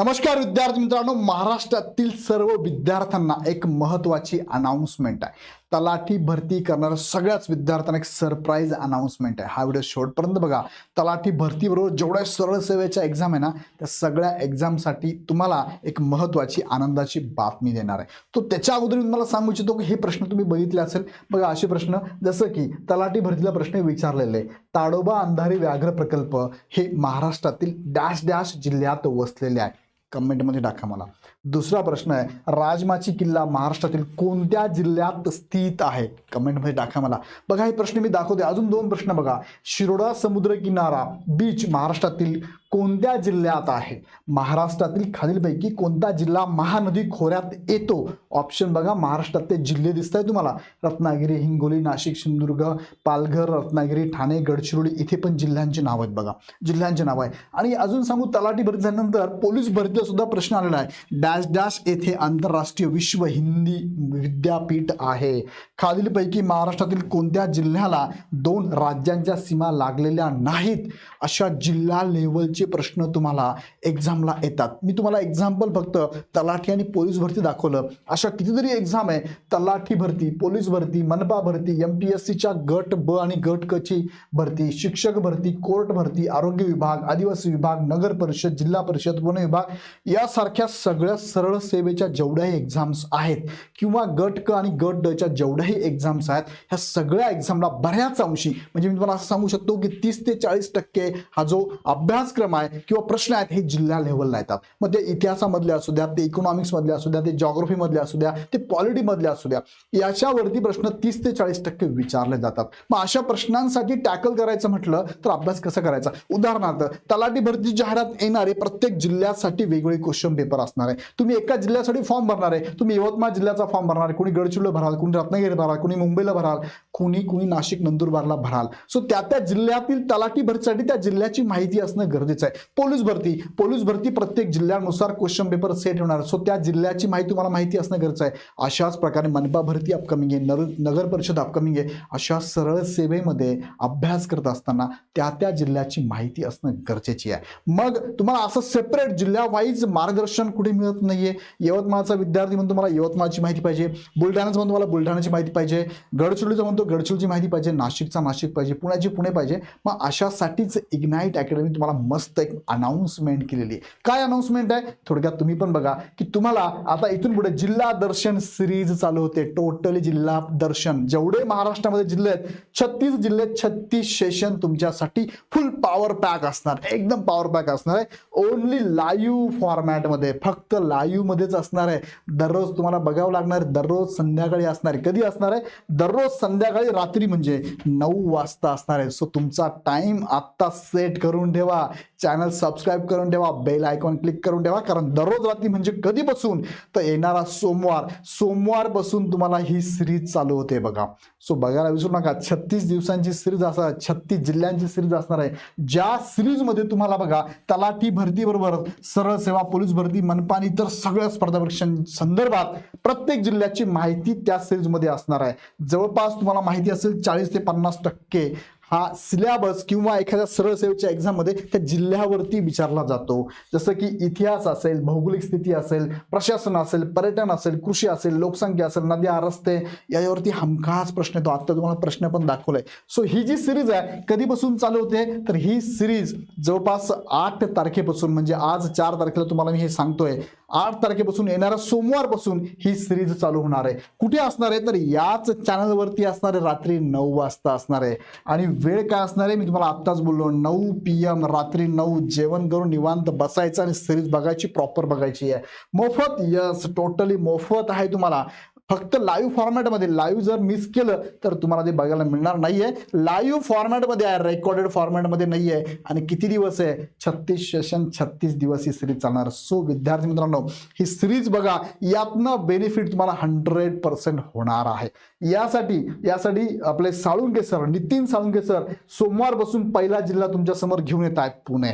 नमस्कार विद्यार्थी मित्रांनो महाराष्ट्रातील सर्व विद्यार्थ्यांना एक महत्वाची अनाऊन्समेंट आहे. तलाठी भरती करणाऱ्या सगळ्याच विद्यार्थ्यांना एक सरप्राईज अनाऊन्समेंट आहे. हा व्हिडिओ शेवटपर्यंत बघा. तलाठी भरतीबरोबर जेवढ्या सरळ सेवेच्या एक्झाम आहे ना त्या सगळ्या एक्झामसाठी तुम्हाला एक महत्वाची आनंदाची बातमी देणार आहे. तो त्याच्या अगोदर मी तुम्हाला सांगू इच्छितो की हे प्रश्न तुम्ही बघितले असेल. बघा असे प्रश्न जसं की तलाठी भरतीला प्रश्न विचारलेले ताडोबा अंधारी व्याघ्र प्रकल्प हे महाराष्ट्रातील डॅश डॅश जिल्ह्यात वसलेले आहे. कमेंटमध्ये टाका मला. दुसरा प्रश्न आहे राजमाची किल्ला महाराष्ट्रातील कोणत्या जिल्ह्यात स्थित आहे? कमेंटमध्ये टाका मला. बघा हे प्रश्न मी दाखवते. अजून दोन प्रश्न बघा. शिरोडा समुद्र किनारा बीच महाराष्ट्रातील कोणत्या जिल्ह्यात आहे. महाराष्ट्रातील खालीलपैकी कोणता जिल्हा महानदी खोऱ्यात येतो? ऑप्शन बघा महाराष्ट्रातले जिल्हे दिसत आहे तुम्हाला. रत्नागिरी हिंगोली नाशिक सिंधुदुर्ग पालघर रत्नागिरी ठाणे गडचिरोली इथे पण जिल्ह्यांची नावं आहेत बघा. जिल्ह्यांची नावं आहे आणि अजून सांगू तलाठी भरती झाल्यानंतर पोलीस भरतीला सुद्धा प्रश्न आलेला आहे. डॅश डॅश येथे आंतरराष्ट्रीय विश्व हिंदी विद्यापीठ आहे. खालीलपैकी महाराष्ट्रातील कोणत्या जिल्ह्याला दोन राज्यांच्या सीमा लागलेल्या नाहीत? अशा जिल्हा लेवलची प्रश्न तुम्हाला एक्झामला येतात. मी तुम्हाला एक्झाम्पल फक्त तलाठी आणि पोलीस भरती दाखवलं. अशा कितीतरी एक्झाम आहे. तलाठी भरती पोलीस भरती मनपा भरती एम पी एस सीच्या गट ब आणि गट कची भरती शिक्षक भरती कोर्ट भरती आरोग्य विभाग आदिवासी विभाग नगर परिषद जिल्हा परिषद वन विभाग यासारख्या सगळ्या सरळ सेवेच्या जेवढ्याही एक्झाम्स आहेत किंवा गट क आणि गट डच्या जेवढ्याही एक्झाम्स आहेत ह्या सगळ्या एक्झामला बऱ्याच अंशी म्हणजे मी तुम्हाला असं सांगू शकतो की तीस ते चाळीस टक्के हा जो अभ्यासक्रम आहे किंवा प्रश्न आहेत हे जिल्हा लेवलला येतात. मग ते इतिहासामधले असू द्या ते इकॉनॉमिक्स मधले असू द्या ते जॉग्रफीमधले असू द्या ते पॉलिटीमधले असू द्या याच्यावरती प्रश्न तीस ते चाळीस टक्के विचारले जातात. मग अशा प्रश्नांसाठी टॅकल करायचं म्हटलं तर अभ्यास कसा करायचा? उदाहरणार्थ तलाठी भरती जाहिरात येणारे प्रत्येक जिल्ह्यासाठी वेगवेगळे क्वेश्चन पेपर असणार आहे. तुम्ही एका जिल्ह्यासाठी फॉर्म भरणार आहे. तुम्ही यवतमाळ जिल्ह्याचा फॉर्म भरणार आहे. कोणी गडचिरोली भराल कोणी रत्नागिरी भराल कोणी मुंबईला भराल कोणी कोणी नाशिक नंदुरबारला भराल. सो त्या त्या जिल्ह्यातील तलाठी भरतीसाठी त्या जिल्ह्याची माहिती असणं गरजेचं आहे. पोलीस भरती. पोलीस भरती प्रत्येक जिल्ह्यानुसार क्वेश्चन पेपर सेट होणार. सो त्या जिल्ह्याची माहिती तुम्हाला माहिती असणं गरजेचं आहे. अशाच प्रकारे मनपा भरती अपकमिंग आहे. नगर नगर परिषद अपकमिंग आहे. अशा सरळ सेवेमध्ये अभ्यास करत असताना त्या त्या जिल्ह्याची माहिती असणं गरजेची आहे. मग तुम्हाला असं सेपरेट जिल्ह्यावाईज मार्गदर्शन कुठे मिळत नाहीये? यवतमाळचा विद्यार्थी म्हणून तुम्हाला यवतमाळची माहिती पाहिजे. बुलढाण्याचं म्हणून तुम्हाला बुलढाण्याची माहिती पाहिजे. गडचिरोलीचं म्हणतो गडचिरोलीची माहिती पाहिजे. नाशिकचा नाशिक पाहिजे. पुण्याची पुणे पाहिजे. मग अशासाठीच इग्नाईट अकॅडमी तुम्हाला मस्त एक अनाऊन्समेंट केलेली आहे. काय अनाऊन्समेंट आहे? थोडक्यात तुम्ही पण बघा की तुम्हाला आता इथून पुढे जिल्हा दर्शन सिरीज चालू होते. टोटली जिल्हा दर्शन. जेवढे महाराष्ट्रामध्ये जिल्हे आहेत छत्तीस जिल्हे छत्तीस सेशन तुमच्यासाठी फुल पॉवर पॅक असणार. एकदम पॉवर पॅक असणार आहे. ओनली लाईव्ह फॉर्मॅटमध्ये फक्त लाईव्ह मध्येच असणार आहे. दररोज तुम्हाला बघावं लागणार दररोज संध्याकाळी असणार आहे. कधी असणार आहे? दररोज संध्याकाळी रात्री म्हणजे नऊ वाजता असणार आहे. सो तुमचा टाइम आत्ता सेट करून ठेवा. चॅनल सबस्क्राईब करून ठेवा बेल आयकॉन क्लिक करून ठेवा कारण दररोज रात्री म्हणजे कधीपासून? तर येणारा सोमवार सोमवारपासून तुम्हाला ही सिरीज चालू होते बघा. सो बघायला विसरू नका छत्तीस दिवसांची सिरीज असणार छत्तीस जिल्ह्यांची सिरीज असणार आहे. ज्या सिरीजमध्ये तुम्हाला बघा तलाठी भरती बरोबर सरळ सेवा पोलीस भरती मनपा आणि इतर सगळ्या स्पर्धा परीक्षांसंदर्भात प्रत्येक जिल्ह्याची माहिती त्या सिरीजमध्ये असणार आहे. जवळपास तुम्हाला माहिती असेल चाळीस ते पन्नास टक्के. हा सिलेबस किंवा एखाद्या सरळ सेवेच्या एक्झाममध्ये त्या जिल्ह्यावरती विचारला जातो. जसं की इतिहास असेल भौगोलिक स्थिती असेल प्रशासन असेल पर्यटन असेल कृषी असेल लोकसंख्या असेल नद्या रस्ते यावरती हमखास प्रश्न येतो. आता तुम्हाला प्रश्न पण दाखवलाय. सो ही जी सिरीज आहे कधीपासून चालू होते? तर ही सिरीज जवळपास आठ तारखेपासून म्हणजे आज चार तारखेला तुम्हाला मी हे सांगतोय. आठ तारखेपासून येणाऱ्या सोमवारपासून ही सिरीज चालू होणार आहे. कुठे असणार आहे? तर याच चॅनलवरती असणार आहे. रात्री नऊ वाजता असणार आहे. आणि वेळ काय असणार आहे? मी तुम्हाला आत्ताच बोललो नऊ पी एम रात्री नऊ जेवण करून निवांत बसायचं आणि सिरीज बघायची प्रॉपर बघायची आहे. मोफत यस टोटली मोफत आहे तुम्हाला. फक्त लाईव्ह फॉर्मॅटमध्ये लाईव्ह जर मिस केलं तर तुम्हाला ते बघायला मिळणार नाहीये. लाईव्ह फॉर्मॅटमध्ये आहे रेकॉर्डेड फॉर्मॅटमध्ये नाही आहे आणि किती दिवस आहे? छत्तीस सेशन छत्तीस दिवस ही सिरीज चालणार. सो विद्यार्थी मित्रांनो ही सिरीज बघा. यातनं बेनिफिट तुम्हाला हंड्रेड पर्सेंट होणार आहे. यासाठी यासाठी आपले साळुंके सर नितीन साळुंके सर सोमवारपासून पहिला जिल्हा तुमच्यासमोर घेऊन येत आहेत पुणे.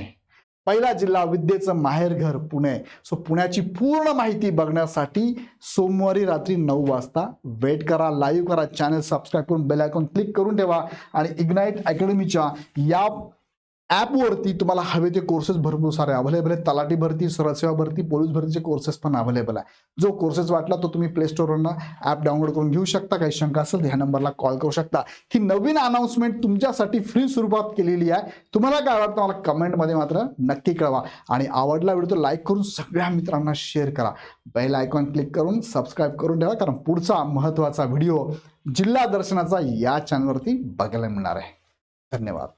पहिला जिल्हा विद्येचं माहेरघर पुणे. सो पुण्याची पूर्ण माहिती बघण्यासाठी सोमवारी रात्री नऊ वाजता वेट करा लाईव्ह करा चॅनल सबस्क्राईब करून बेल आयकॉन क्लिक करून ठेवा आणि इग्नाईट अकॅडमीच्या या ॲपवरती तुम्हाला हवे ते कोर्सेस भरपूर सारे अव्हेलेबल आहेत. तलाठी भरती सरसेवा भरती पोलीस भरतीचे कोर्सेस पण अव्हेलेबल आहे. जो कोर्सेस वाटला तो तुम्ही प्ले स्टोरवरनं ॲप डाउनलोड करून घेऊ शकता. काही शंका असेल तर ह्या नंबरला कॉल करू शकता. ही नवीन अनाउन्समेंट तुमच्यासाठी फ्री स्वरूपात केलेली आहे. तुम्हाला काय वाटतं मला कमेंटमध्ये मात्र नक्की कळवा. आणि आवडला व्हिडिओ लाईक करून सगळ्या मित्रांना शेअर करा. बेल आयकॉन क्लिक करून सबस्क्राईब करून ठेवा. कारण पुढचा महत्त्वाचा व्हिडिओ जिल्हा दर्शनाचा या चॅनलवरती बघायला मिळणार आहे. धन्यवाद.